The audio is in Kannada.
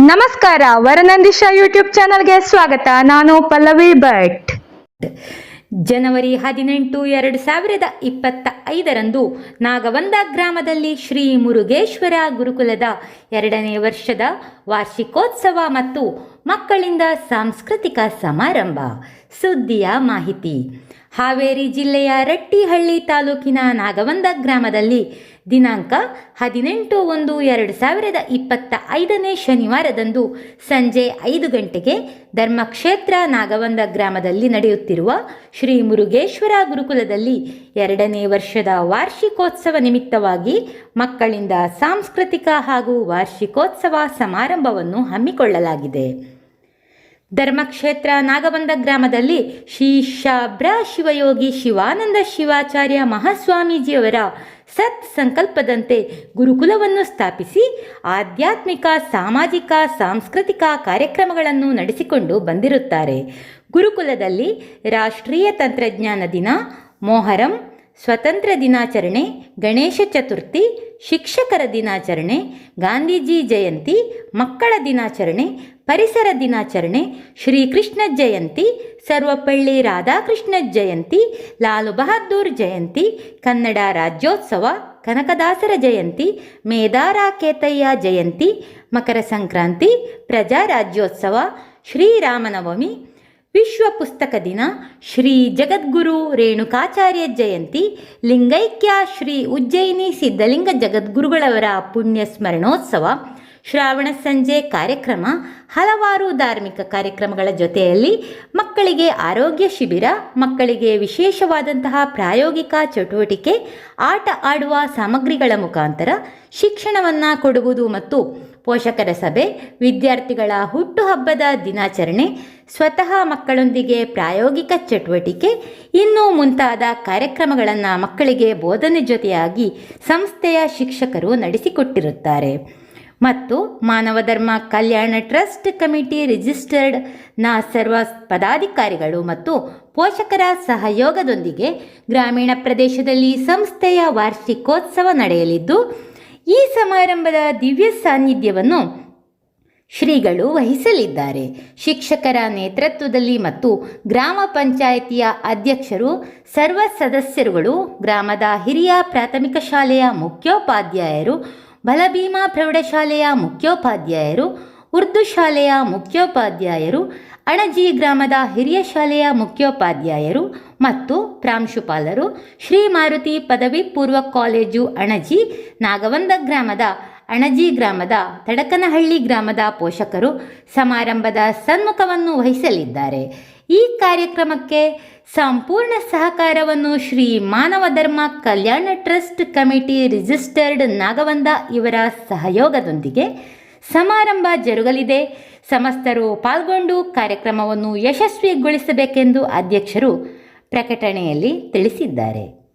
ನಮಸ್ಕಾರ, ವರನಂದಿಶಾ ಯೂಟ್ಯೂಬ್ ಚಾನಲ್ಗೆ ಸ್ವಾಗತ. ನಾನು ಪಲ್ಲವಿ ಭಟ್. ಜನವರಿ ಹದಿನೆಂಟು, ಎರಡು ಸಾವಿರದ ಇಪ್ಪತ್ತ ಐದರಂದು ನಾಗವಂದ ಗ್ರಾಮದಲ್ಲಿ ಶ್ರೀ ಮುರುಗೇಶ್ವರ ಗುರುಕುಲದ ಎರಡನೇ ವರ್ಷದ ವಾರ್ಷಿಕೋತ್ಸವ ಮತ್ತು ಮಕ್ಕಳಿಂದ ಸಾಂಸ್ಕೃತಿಕ ಸಮಾರಂಭ. ಸುದ್ದಿಯ ಮಾಹಿತಿ. ಹಾವೇರಿ ಜಿಲ್ಲೆಯ ರಟ್ಟಿಹಳ್ಳಿ ತಾಲೂಕಿನ ನಾಗವಂದ ಗ್ರಾಮದಲ್ಲಿ ದಿನಾಂಕ ಹದಿನೆಂಟು ಒಂದು ಎರಡು ಸಾವಿರದ ಇಪ್ಪತ್ತ ಐದನೇ ಶನಿವಾರದಂದು ಸಂಜೆ ಐದು ಗಂಟೆಗೆ ಧರ್ಮಕ್ಷೇತ್ರ ನಾಗವಂದ ಗ್ರಾಮದಲ್ಲಿ ನಡೆಯುತ್ತಿರುವ ಶ್ರೀ ಮುರುಗೇಶ್ವರ ಗುರುಕುಲದಲ್ಲಿ ಎರಡನೇ ವರ್ಷದ ವಾರ್ಷಿಕೋತ್ಸವ ನಿಮಿತ್ತವಾಗಿ ಮಕ್ಕಳಿಂದ ಸಾಂಸ್ಕೃತಿಕ ಹಾಗೂ ವಾರ್ಷಿಕೋತ್ಸವ ಸಮಾರಂಭವನ್ನು ಹಮ್ಮಿಕೊಳ್ಳಲಾಗಿದೆ. ಧರ್ಮಕ್ಷೇತ್ರ ನಾಗಬಂಧ ಗ್ರಾಮದಲ್ಲಿ ಶ್ರೀ ಶಾಬ್ರ ಶಿವಯೋಗಿ ಶಿವಾನಂದ ಶಿವಾಚಾರ್ಯ ಮಹಾಸ್ವಾಮೀಜಿಯವರ ಸತ್ ಸಂಕಲ್ಪದಂತೆ ಗುರುಕುಲವನ್ನು ಸ್ಥಾಪಿಸಿ ಆಧ್ಯಾತ್ಮಿಕ, ಸಾಮಾಜಿಕ, ಸಾಂಸ್ಕೃತಿಕ ಕಾರ್ಯಕ್ರಮಗಳನ್ನು ನಡೆಸಿಕೊಂಡು ಬಂದಿರುತ್ತಾರೆ. ಗುರುಕುಲದಲ್ಲಿ ರಾಷ್ಟ್ರೀಯ ತಂತ್ರಜ್ಞಾನ ದಿನ, ಮೊಹರಂ ಸ್ವತಂತ್ರ ದಿನಾಚರಣೆ, ಗಣೇಶ ಚತುರ್ಥಿ, ಶಿಕ್ಷಕರ ದಿನಾಚರಣೆ, ಗಾಂಧೀಜಿ ಜಯಂತಿ, ಮಕ್ಕಳ ದಿನಾಚರಣೆ, ಪರಿಸರ ದಿನಾಚರಣೆ, ಶ್ರೀಕೃಷ್ಣ ಜಯಂತಿ, ಸರ್ವಪಳ್ಳಿ ರಾಧಾಕೃಷ್ಣ ಜಯಂತಿ, ಲಾಲು ಬಹದ್ದೂರ್ ಜಯಂತಿ, ಕನ್ನಡ ರಾಜ್ಯೋತ್ಸವ, ಕನಕದಾಸರ ಜಯಂತಿ, ಮೇದಾರ ಕೇತಯ್ಯ ಜಯಂತಿ, ಮಕರ ಸಂಕ್ರಾಂತಿ ಪ್ರಜಾ ರಾಜ್ಯೋತ್ಸವ ಶ್ರೀರಾಮನವಮಿ ವಿಶ್ವ ಪುಸ್ತಕ ದಿನ ಶ್ರೀ ಜಗದ್ಗುರು ರೇಣುಕಾಚಾರ್ಯ ಜಯಂತಿ, ಲಿಂಗೈಕ್ಯ ಶ್ರೀ ಉಜ್ಜಯಿನಿ ಸಿದ್ಧಲಿಂಗ ಜಗದ್ಗುರುಗಳವರ ಪುಣ್ಯ ಸ್ಮರಣೋತ್ಸವ, ಶ್ರಾವಣ ಸಂಜೆ ಕಾರ್ಯಕ್ರಮ, ಹಲವಾರು ಧಾರ್ಮಿಕ ಕಾರ್ಯಕ್ರಮಗಳ ಜೊತೆಯಲ್ಲಿ ಮಕ್ಕಳಿಗೆ ಆರೋಗ್ಯ ಶಿಬಿರ, ಮಕ್ಕಳಿಗೆ ವಿಶೇಷವಾದಂತಹ ಪ್ರಾಯೋಗಿಕ ಚಟುವಟಿಕೆ, ಆಟ ಆಡುವ ಸಾಮಗ್ರಿಗಳ ಮುಖಾಂತರ ಶಿಕ್ಷಣವನ್ನು ಕೊಡುವುದು ಮತ್ತು ಪೋಷಕರ ಸಭೆ, ವಿದ್ಯಾರ್ಥಿಗಳ ಹುಟ್ಟುಹಬ್ಬದ ದಿನಾಚರಣೆ, ಸ್ವತಃ ಮಕ್ಕಳೊಂದಿಗೆ ಪ್ರಾಯೋಗಿಕ ಚಟುವಟಿಕೆ, ಇನ್ನೂ ಮುಂತಾದ ಕಾರ್ಯಕ್ರಮಗಳನ್ನು ಮಕ್ಕಳಿಗೆ ಬೋಧನೆ ಜೊತೆಯಾಗಿ ಸಂಸ್ಥೆಯ ಶಿಕ್ಷಕರು ನಡೆಸಿಕೊಟ್ಟಿರುತ್ತಾರೆ. ಮತ್ತು ಮಾನವ ಧರ್ಮ ಕಲ್ಯಾಣ ಟ್ರಸ್ಟ್ ಕಮಿಟಿ ರಿಜಿಸ್ಟರ್ಡ್ನ ಸರ್ವ ಪದಾಧಿಕಾರಿಗಳು ಮತ್ತು ಪೋಷಕರ ಸಹಯೋಗದೊಂದಿಗೆ ಗ್ರಾಮೀಣ ಪ್ರದೇಶದಲ್ಲಿ ಸಂಸ್ಥೆಯ ವಾರ್ಷಿಕೋತ್ಸವ ನಡೆಯಲಿದ್ದು ಈ ಸಮಾರಂಭದ ದಿವ್ಯ ಸಾನ್ನಿಧ್ಯವನ್ನು ಶ್ರೀಗಳು ವಹಿಸಲಿದ್ದಾರೆ. ಶಿಕ್ಷಕರ ನೇತೃತ್ವದಲ್ಲಿ ಮತ್ತು ಗ್ರಾಮ ಪಂಚಾಯಿತಿಯ ಅಧ್ಯಕ್ಷರು, ಸರ್ವ ಸದಸ್ಯರುಗಳು, ಗ್ರಾಮದ ಹಿರಿಯ ಪ್ರಾಥಮಿಕ ಶಾಲೆಯ ಮುಖ್ಯೋಪಾಧ್ಯಾಯರು, ಬಲಭೀಮಾ ಪ್ರೌಢಶಾಲೆಯ ಮುಖ್ಯೋಪಾಧ್ಯಾಯರು ಉರ್ದು ಶಾಲೆಯ ಮುಖ್ಯೋಪಾಧ್ಯಾಯರು, ಅಣಜಿ ಗ್ರಾಮದ ಹಿರಿಯ ಶಾಲೆಯ ಮುಖ್ಯೋಪಾಧ್ಯಾಯರು ಮತ್ತು ಪ್ರಾಂಶುಪಾಲರು, ಶ್ರೀ ಮಾರುತಿ ಪದವಿ ಪೂರ್ವ ಕಾಲೇಜು ಅಣಜಿ, ನಾಗವಂದ ಗ್ರಾಮದ, ಅಣಜಿ ಗ್ರಾಮದ, ತಡಕನಹಳ್ಳಿ ಗ್ರಾಮದ ಪೋಷಕರು ಸಮಾರಂಭದ ಸನ್ಮುಖವನ್ನು ವಹಿಸಲಿದ್ದಾರೆ. ಈ ಕಾರ್ಯಕ್ರಮಕ್ಕೆ ಸಂಪೂರ್ಣ ಸಹಕಾರವನ್ನು Shri Manava Dharma Kalyana trust committee registered Nagavanda ಇವರ ಸಹಯೋಗದೊಂದಿಗೆ ಸಮಾರಂಭ ಜರುಗಲಿದೆ. ಸಮಸ್ತರು ಪಾಲ್ಗೊಂಡು ಕಾರ್ಯಕ್ರಮವನ್ನು ಯಶಸ್ವಿಗೊಳಿಸಬೇಕೆಂದು ಅಧ್ಯಕ್ಷರು ಪ್ರಕಟಣೆಯಲ್ಲಿ ತಿಳಿಸಿದ್ದಾರೆ.